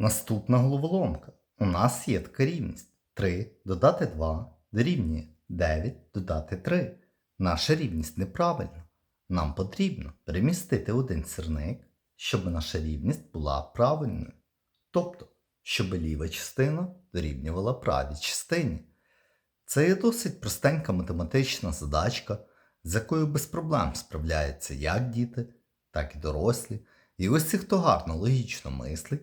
Наступна головоломка. У нас є така рівність. 3 додати 2 дорівнює 9 додати 3. Наша рівність неправильна. Нам потрібно перемістити один сірник, щоб наша рівність була правильною. Тобто, щоб ліва частина дорівнювала правій частині. Це є досить простенька математична задачка, з якою без проблем справляються як діти, так і дорослі. І ось ці, хто гарно логічно мислить,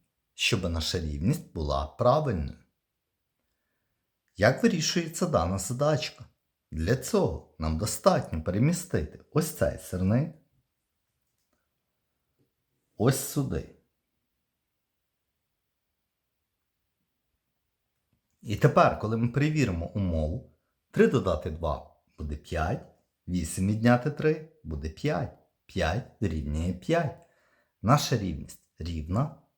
щоб наша рівність була правильною. Як вирішується дана задачка? Для цього нам достатньо перемістити ось цей сирник ось сюди. І тепер, коли ми перевіримо умову, 3 додати 2 буде 5, 8 відняти 3 буде 5, 5 дорівнює 5. Наша рівність рівна,